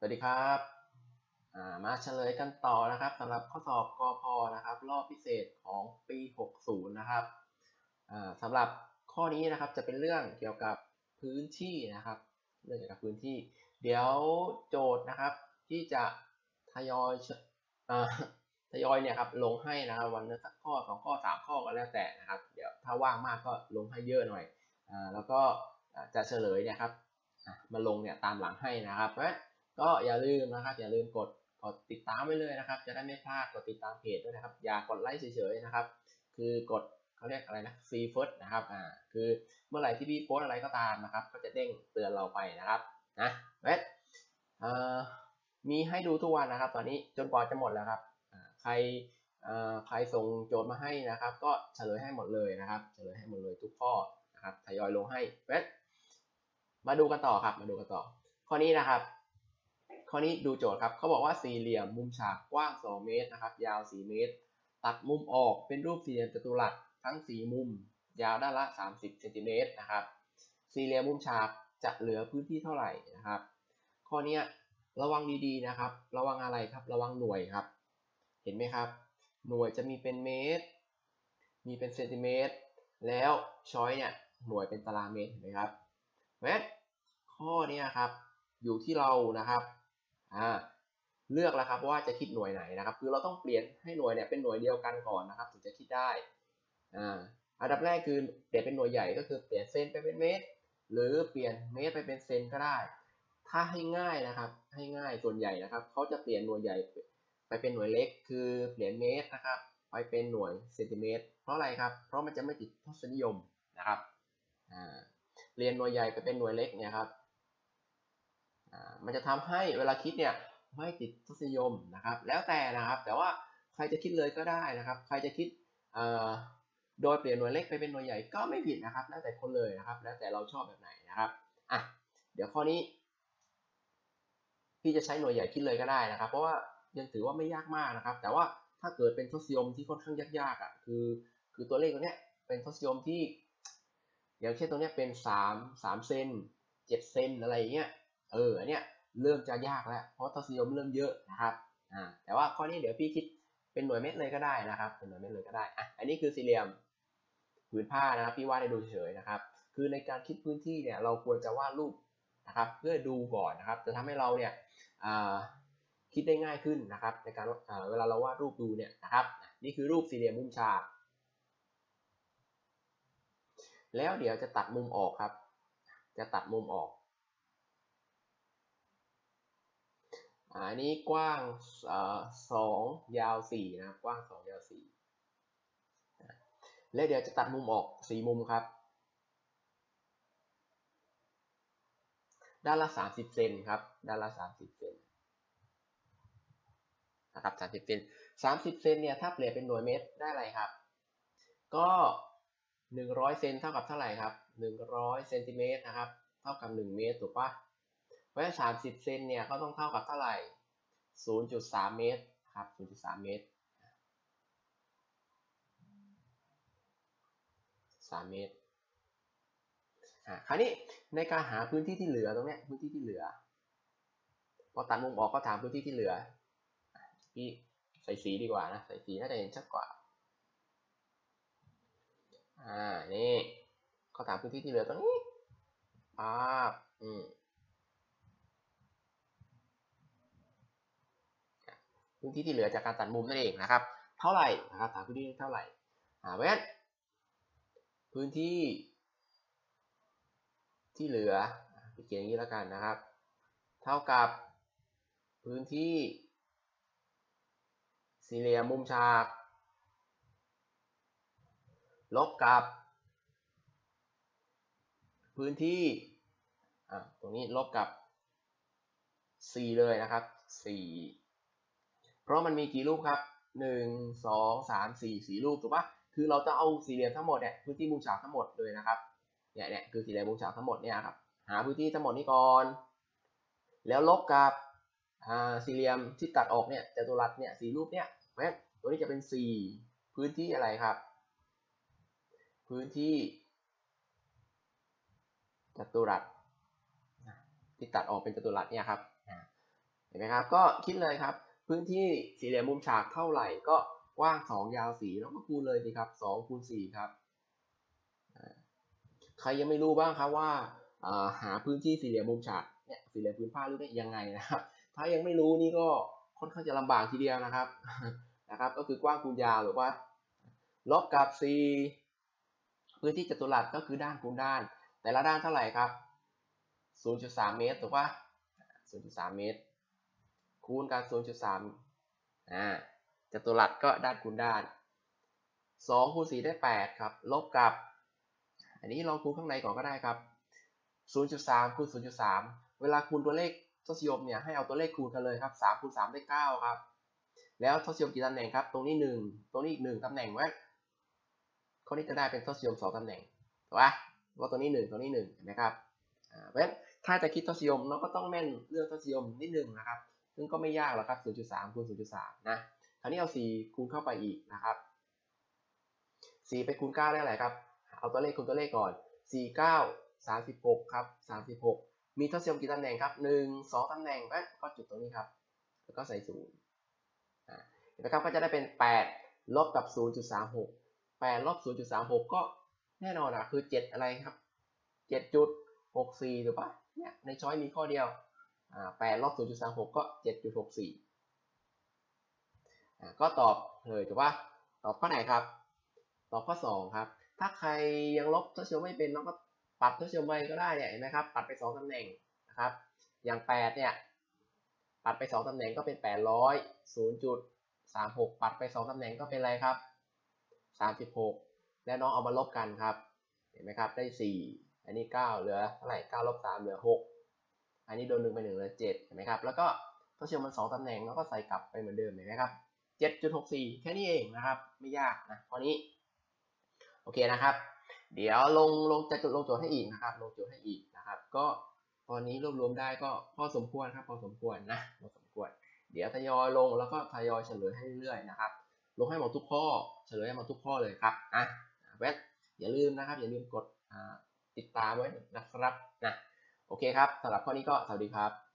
สวัสดีครับมาเฉลยกันต่อนะครับสำหรับข้อสอบกพนะครับ รอบพิเศษของปี 60 นะครับสำหรับข้อนี้นะครับจะเป็นเรื่องเกี่ยวกับพื้นที่นะครับ เรื่องเกี่ยวกับพื้นที่ เดี๋ยวโจทย์นะครับที่จะทยอยทยอยเนี่ยครับลงให้นะครับวันละสักข้อสองข้อสามข้อก็แล้วแต่นะครับเดี๋ยวถ้าว่างมากก็ลงให้เยอะหน่อยอแล้วก็จะเฉลยเนี่ยครับมาลงเนี่ยตามหลังให้นะครับเพราะ ก็อย่าลืมนะครับ อย่าลืมกดกดติดตามไว้เลยนะครับ จะได้ไม่พลาดกดติดตามเพจด้วยนะครับ อย่ากดไลค์เฉยๆนะครับ คือกดเขาเรียกอะไรนะฟรีเฟิร์สนะครับอ่าคือเมื่อไหร่ที่พี่โพสอะไรก็ตามนะครับ ก็จะเด้งเตือนเราไปนะครับนะเวทเอ่อมีให้ดูทุกวันนะครับ ตอนนี้จนกว่าจะหมดแล้วครับอ่าใครอ่อใครส่งโจทย์มาให้นะครับ ก็เฉลยให้หมดเลยนะครับ เฉลยให้หมดเลยทุกข้อนะครับทยอยลงให้เวทมาดูกันต่อครับมาดูกันต่อ ข้อนี้นะครับ ข้อนี้ดูโจทย์ครับเขาบอกว่าสี่เหลี่ยมมุมฉากกว้าง 2 เมตรนะครับ ยาว 4 เมตร ตัดมุมออกเป็นรูปสี่เหลี่ยมจัตุรัสทั้ง 4 มุม ยาวด้านละ 30เซนติเมตรนะครับ สี่เหลี่ยมมุมฉากจะเหลือพื้นที่เท่าไหร่นะครับ ข้อนี้ระวังดีๆนะครับ ระวังอะไรครับ ระวังหน่วยครับ เห็นไหมครับ หน่วยจะมีเป็นเมตร มีเป็นเซนติเมตร แล้วช้อยเนี่ยหน่วยเป็นตารางเมตรเห็นไหมครับเพราะข้อนี้ครับ อยู่ที่เรานะครับ อ่าเลือกแล้วครับว่าจะคิดหน่วยไหนนะครับ คือเราต้องเปลี่ยนให้หน่วยเนี่ยเป็นหน่วยเดียวกันก่อนนะครับ ถึงจะคิดได้อ่าอันดับแรกคือเปลี่ยนเป็นหน่วยใหญ่ก็คือเปลี่ยนเซนไปเป็นเมตร หรือเปลี่ยนเมตรไปเป็นเซนก็ได้ ถ้าให้ง่ายนะครับให้ง่ายส่วนใหญ่นะครับเขาจะเปลี่ยนหน่วยใหญ่ไปเป็นหน่วยเล็ก คือเปลี่ยนเมตรนะครับไปเป็นหน่วยเซนติเมตรเพราะอะไรครับ เพราะมันจะไม่ติดทศนิยมนะครับอ่าเรียนหน่วยใหญ่ไปเป็นหน่วยเล็กเนี่ยครับ มันจะทำให้เวลาคิดเนี่ยไม่ติดทศนิยมนะครับ แล้วแต่นะครับ แต่ว่าใครจะคิดเลยก็ได้นะครับ ใครจะคิดโดยเปลี่ยนหน่วยเล็กไปเป็นหน่วยใหญ่ก็ไม่ผิดนะครับ แล้วแต่คนเลยนะครับ แล้วแต่เราชอบแบบไหนนะครับอะเดี๋ยวข้อนี้พี่จะใช้หน่วยใหญ่คิดเลยก็ได้นะครับ เพราะว่ายังถือว่าไม่ยากมากนะครับ แต่ว่าถ้าเกิดเป็นทศนิยมที่ค่อนข้างยากๆอะคือ คือตัวเลขตัวเนี้ยเป็นทศนิยมที่ อย่างเช่นตัวเนี้ยเป็น 3 3เซน7เซนอะไรเงี้ย เอออันเนี้ยเริ่มจะยากแล้ว เพราะทศนิยมเริ่มเยอะนะครับอ่าแต่ว่าข้อนี้เดี๋ยวพี่คิดเป็นหน่วยเมตรเลยก็ได้นะครับ เป็นหน่วยเมตรเลยก็ได้อะอันนี้คือสี่เหลี่ยมผืนผ้านะครับพี่วาดให้ดูเฉยนะครับ คือในการคิดพื้นที่เนี่ยเราควรจะวาดรูปนะครับเพื่อดูก่อนนะครับ จะทำให้เราเนี่ยคิดได้ง่ายขึ้นนะครับ ในการเวลาเราวาดรูปดูเนี่ยนะครับ นี่คือรูปสี่เหลี่ยมมุมฉากแล้วเดี๋ยวจะตัดมุมออกครับ จะตัดมุมออก อันนี้กว้างสองยาวสี่นะครับกว้างสองยาวสี่และเดี๋ยวจะตัดมุมออกสี่มุมครับ ด้านละสามสิบเซนครับ ด้านละสามสิบเซนนะครับสามสิบเซนสามสิบเซนเนี่ยถ้าเปลี่ยนเป็นหน่วยเมตรได้อะไรครับ ก็หนึ่งร้อยเซนเท่ากับเท่าไหร่ครับหนึ่งร้อยเซนติเมตรนะครับ เท่ากับหนึ่งเมตรถูกปะ ราะฉะนั้นสามสิบเซนเนี่ยก็ต้องเท่ากับเท่าไหร่ศูนย์จุดสามเมตรครับศูนย์จุดสามเมตรสามเมตรคราวนี้ในการหาพื้นที่ที่เหลือตรงนี้พื้นที่ที่เหลือพอตัดมุมออกก็ถามพื้นที่ที่เหลือพี่ใส่สีดีกว่านะใส่สีน่าจะเห็นชัดกว่าอ่านี่เขาถามพื้นที่ที่เหลือตรงนี้ป๊าบอืม พื้นที่ที่เหลือจากการตัดมุมนั่นเองนะครับ เท่าไหร่นะครับถามพื้นที่เท่าไหร่หาเว้นพื้นที่ ที่เหลือเขียนอย่างนี้แล้วกันนะครับ เท่ากับพื้นที่สี่เหลี่ยมมุมฉาก ลบกับ พื้นที่อะตรงนี้ลบกับ 4 เลยนะครับ 4 เพราะมันมีกี่รูปครับหนึ่งสองสามสี่สี่รูปถูกปะคือเราจะเอาสี่เหลี่ยมทั้งหมดเนี่ยพื้นที่มุมฉากทั้งหมดเลยนะครับเนี่ยเนี่ยคือสี่เหลี่ยมมุมฉากทั้งหมดเนี่ยครับหาพื้นที่ทั้งหมดนี้ก่อน แล้วลบกับสี่เหลี่ยมที่ตัดออกเนี่ยจัตุรัสเนี่ยสี่รูปเนี่ยเพราะฉะนั้นตัวนี้จะเป็นสี่พื้นที่อะไรครับ พื้นที่จัตุรัสที่ตัดออกเป็นจัตุรัสเนี่ยครับเห็นไหมครับก็คิดเลยครับ พื้นที่สี่เหลี่ยมมุมฉากเท่าไหร่ก็กว้าง 2 ยาว4แล้วก็คูณเลยสิครับ2คูณ4ครับใครยังไม่รู้บ้างครับว่าหาพื้นที่สี่เหลี่ยมมุมฉากเนี่ยสี่เหลี่ยมพื้นผ้ารูปนี้ยังไงนะครับ ถ้ายังไม่รู้นี่ก็ค่อนข้างจะลำบากทีเดียวนะครับนะครับ ก็คือกว้างคูณยาวหรือว่าลบกับ4พื้นที่จัตุรัสก็คือด้านคูณด้าน แต่ละด้านเท่าไหร่ครับ 0.3 เมตรถูกปะ0.3 เมตร คูณกัน0.3อ่าจัตุรัสก็ด้านคูณด้าน2คูณ4ได้ 8 ครับ ลบกับ อันนี้ลองคูณข้างในก่อนก็ได้ครับ 0.3คูณ0.3 เวลาคูณตัวเลขทศนิยมเนี่ยให้เอาตัวเลขคูณกันเลยครับ3คูณ3ได้ 9 ครับ แล้วทศนิยมกี่ตำแหน่งครับ ตรงนี้ 1 ตรงนี้อีก 1ตำแหน่งไว้ข้อนี้จะได้เป็นทศนิยม 2ตำแหน่งถูกปะว่าตัวนี้ 1ตัวนี้1เห็นไหมครับเพราะฉะนั้นถ้าจะคิดทศนิยมเราก็ต้องแม่นเรื่องทศนิยมนิดนึงนะครับ ซึ่งก็ไม่ยากหรอกครับ 0.3คูณ0.3 นะ คราวนี้เอา 4 คูณเข้าไปอีกนะครับ 4 ไปคูณ 9 ได้อะไรครับ เอาตัวเลขคูณตัวเลขก่อน 4 9 36 ครับ 36 มีทศนิยมกี่ตำแหน่งครับ 1 2ตำแหน่งก็ก็จุดตรงนี้ครับ แล้วก็ใส่0อ่าเห็นไหมครับ ก็จะได้เป็น 8 ลบกับ 0.36 8ลบ0.36 ก็แน่นอนอะคือ 7 อะไรครับ 7.64ถูกปะเนี่ยในช้อยมีข้อเดียว อ่า8ลบ0.36ก็7.64อ่าก็ตอบเลยถูกปะตอบข้อไหนครับ ตอบข้อ2ครับ ถ้าใครยังลบทศนิยมไม่เป็นน้องก็ปัดทศนิยมไปก็ได้เนี่ยเห็นไหมครับ ปัดไป2ตำแหน่งนะครับ อย่าง8เนี่ย ปัดไป2ตำแหน่งก็เป็น800 0.36ปัดไป2ตำแหน่งก็เป็นอะไรครับ36แล้วน้องเอามาลบกันครับ เห็นไหมครับ ได้4อันนี้9เหลือเท่าไหร่9ลบ3เหลือ6 อันนี้โดน1ไป1เหลือ7เห็นไหมครับ แล้วก็ทศนิยมมัน2ตำแหน่งแล้วก็ใส่กลับไปเหมือนเดิมเห็นไหมครับ7.64แค่นี้เองนะครับ ไม่ยากนะข้อนี้ โอเคนะครับ เดี๋ยวลงลงจะลงโจทย์ให้อีกนะครับ ลงโจทย์ให้อีกนะครับ ก็ตอนนี้รวบรวมได้ก็พอสมควรครับ พอสมควรนะพอสมควร เดี๋ยวทยอยลงแล้วก็ทยอยเฉลยให้เรื่อยๆนะครับ ลงให้หมดทุกข้อ เฉลยให้หมดทุกข้อเลยครับอะเวทอย่าลืมนะครับ อย่าลืมกดติดตามไว้นะครับนะ โอเคครับสำหรับข้อนี้ก็สวัสดีครับ